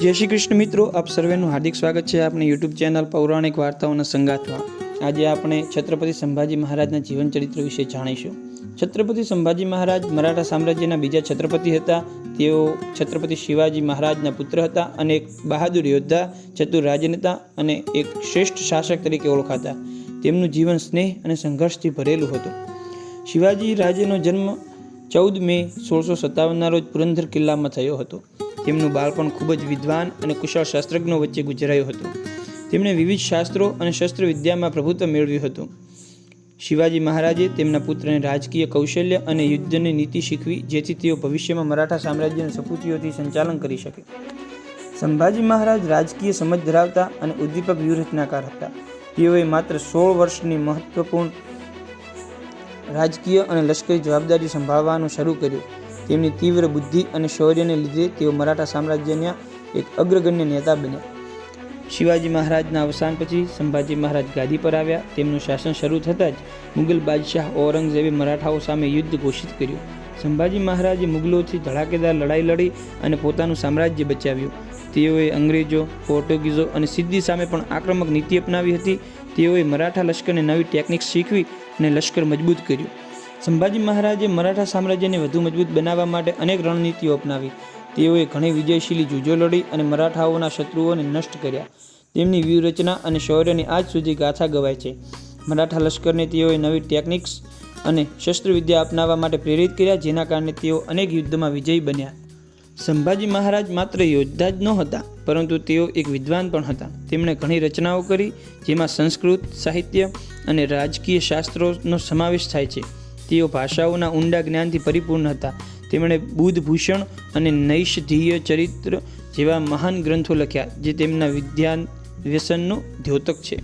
જય શ્રી કૃષ્ણ મિત્રો, આપ સર્વેનું હાર્દિક સ્વાગત છે આપણી યુટ્યુબ ચેનલ પૌરાણિક વાર્તાઓના સંગાતમાં આજે આપણે છત્રપતિ સંભાજી મહારાજના જીવન ચરિત્ર વિશે જાણીશું. છત્રપતિ સંભાજી મહારાજ મરાઠા સામ્રાજ્યના બીજા છત્રપતિ હતા. તેઓ છત્રપતિ શિવાજી મહારાજના પુત્ર હતા અને એક બહાદુર યોદ્ધા, ચતુર રાજનેતા અને એક શ્રેષ્ઠ શાસક તરીકે ઓળખાતા. તેમનું જીવન સ્નેહ અને સંઘર્ષથી ભરેલું હતું. શિવાજી રાજેનો જન્મ ચૌદ મે સોળસો સત્તાવનના રોજ પુરંદર કિલ્લામાં થયો હતો. તેમનું બાળપણ ખૂબ જ વિદ્વાન અને કુશળ શાસ્ત્રજ્ઞો વચ્ચે ગુજરાયું હતું. તેમણે વિવિધ શાસ્ત્રો અને શસ્ત્રવિદ્યામાં પ્રભુત્વ મેળવ્યું હતું. શિવાજી મહારાજે તેમના પુત્રને રાજકીય કૌશલ્ય અને યુદ્ધની નીતિ શીખવી, જેથી તેઓ ભવિષ્યમાં મરાઠા સામ્રાજ્યના સપૂતીઓથી સંચાલન કરી શકે. સંભાજી મહારાજ રાજકીય સમજ ધરાવતા અને ઉદ્દીપક વ્યૂહરચનાકાર હતા. તેઓએ માત્ર સોળ વર્ષની મહત્વપૂર્ણ રાજકીય અને લશ્કરી જવાબદારી સંભાળવાનું શરૂ કર્યું. તેમની તીવ્ર બુદ્ધિ અને શૌર્યને લીધે તેઓ મરાઠા સામ્રાજ્યના એક અગ્રગણ્ય નેતા બન્યા. શિવાજી મહારાજના અવસાન પછી સંભાજી મહારાજ ગાદી પર આવ્યા. તેમનું શાસન શરૂ થતાં જ મુગલ બાદશાહ ઔરંગઝેબે મરાઠાઓ સામે યુદ્ધ ઘોષિત કર્યું. સંભાજી મહારાજે મુગલોથી ધડાકેદાર લડાઈ લડી અને પોતાનું સામ્રાજ્ય બચાવ્યું. તેઓએ અંગ્રેજો, પોર્ટુગીઝો અને સિદ્ધિ સામે પણ આક્રમક નીતિ અપનાવી હતી. તેઓએ મરાઠા લશ્કરને નવી ટેકનિક શીખવી અને લશ્કર મજબૂત કર્યું. સંભાજી મહારાજે મરાઠા સામ્રાજ્યને વધુ મજબૂત બનાવવા માટે અનેક રણનીતિઓ અપનાવી. તેઓએ ઘણી વિજયશીલી જૂજો લડી અને મરાઠાઓના શત્રુઓને નષ્ટ કર્યા. તેમની વ્યૂહરચના અને શૌર્યની આજ સુધી ગાથા ગવાય છે. મરાઠા લશ્કરને તેઓએ નવી ટેકનિક્સ અને શસ્ત્રવિદ્યા અપનાવવા માટે પ્રેરિત કર્યા, જેના કારણે તેઓ અનેક યુદ્ધમાં વિજયી બન્યા. સંભાજી મહારાજ માત્ર યોદ્ધા જ નહોતા, પરંતુ તેઓ એક વિદ્વાન પણ હતા. તેમણે ઘણી રચનાઓ કરી, જેમાં સંસ્કૃત, સાહિત્ય અને રાજકીય શાસ્ત્રોનો સમાવેશ થાય છે. તેઓ ભાષાઓના ઊંડા જ્ઞાનથી પરિપૂર્ણ હતા. તેમણે બુદ્ધભૂષણ અને નૈષધીય ચરિત્ર જેવા મહાન ગ્રંથો લખ્યા, જે તેમના વિદ્યા વ્યસનનું દ્યોતક છે.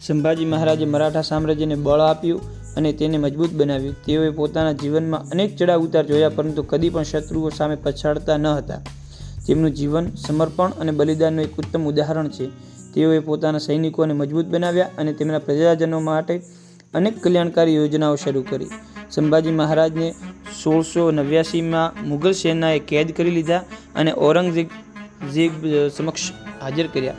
સંભાજી મહારાજે મરાઠા સામ્રાજ્યને બળ આપ્યું અને તેને મજબૂત બનાવ્યું. તેઓએ પોતાના જીવનમાં અનેક ચડાવ ઉતાર જોયા, પરંતુ કદી પણ શત્રુઓ સામે પછાડતા ન હતા. તેમનું જીવન સમર્પણ અને બલિદાનનું એક ઉત્તમ ઉદાહરણ છે. તેઓએ પોતાના સૈનિકોને મજબૂત બનાવ્યા અને તેમના પ્રજાજનો માટે અનેક કલ્યાણકારી યોજનાઓ શરૂ કરી. સંભાજી મહારાજને સોળસો નવ્યાસીમાં મુઘલ સેનાએ કેદ કરી લીધા અને ઔરંગઝેબ ઝેબ સમક્ષ હાજર કર્યા.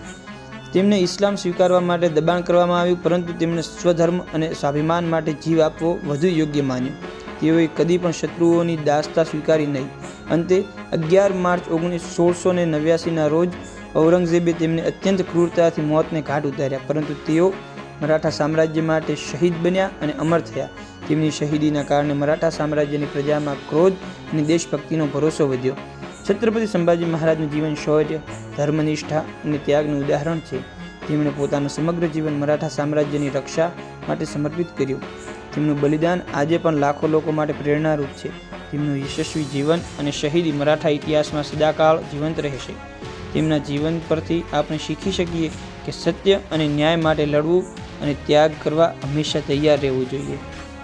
તેમને ઇસ્લામ સ્વીકારવા માટે દબાણ કરવામાં આવ્યું, પરંતુ તેમણે સ્વધર્મ અને સ્વાભિમાન માટે જીવ આપવો વધુ યોગ્ય માન્યો. તેઓએ કદી પણ શત્રુઓની દાસતા સ્વીકારી નહીં. અંતે અગિયાર માર્ચ ઓગણીસ સોળસો ને નવ્યાસીના રોજ ઔરંગઝેબે તેમને અત્યંત ક્રૂરતાથી મોતને ઘાટ ઉતાર્યા, પરંતુ તેઓ મરાઠા સામ્રાજ્ય માટે શહીદ બન્યા અને અમર થયા. તેમની શહીદીના કારણે મરાઠા સામ્રાજ્યની પ્રજામાં ક્રોધ અને દેશભક્તિનો ભરોસો વધ્યો. છત્રપતિ સંભાજી મહારાજનું જીવન શૌર્ય, ધર્મનિષ્ઠા અને ત્યાગનું ઉદાહરણ છે. તેમણે પોતાનું સમગ્ર જીવન મરાઠા સામ્રાજ્યની રક્ષા માટે સમર્પિત કર્યું. તેમનું બલિદાન આજે પણ લાખો લોકો માટે પ્રેરણારૂપ છે. તેમનું યશસ્વી જીવન અને શહીદી મરાઠા ઇતિહાસમાં સદાકાળ જીવંત રહેશે. તેમના જીવન પરથી આપણે શીખી શકીએ કે સત્ય અને ન્યાય માટે લડવું અને ત્યાગ કરવા હંમેશા તૈયાર રહેવું જોઈએ.